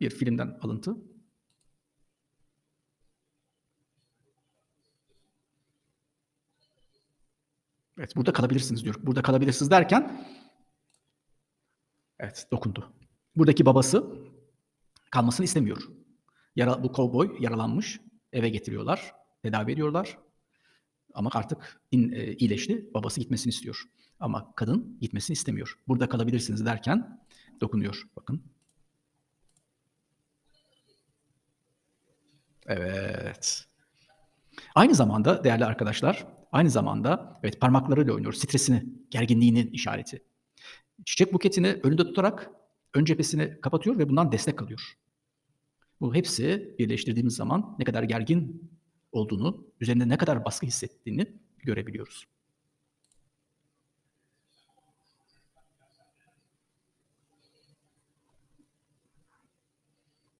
bir filmden alıntı. Evet, burada kalabilirsiniz diyor. Burada kalabilirsiniz derken evet dokundu. Buradaki babası kalmasını istemiyor. Yara, bu kovboy yaralanmış. Eve getiriyorlar. Tedavi ediyorlar. Ama artık in, e, iyileşti. Babası gitmesini istiyor. Ama kadın gitmesini istemiyor. Burada kalabilirsiniz derken dokunuyor. Bakın. Evet. Aynı zamanda değerli arkadaşlar, aynı zamanda evet parmaklarıyla oynuyor. Stresini, gerginliğinin işareti. Çiçek buketini önünde tutarak ön cephesini kapatıyor ve bundan destek alıyor. Bu hepsi birleştirdiğimiz zaman ne kadar gergin olduğunu, üzerinde ne kadar baskı hissettiğini görebiliyoruz.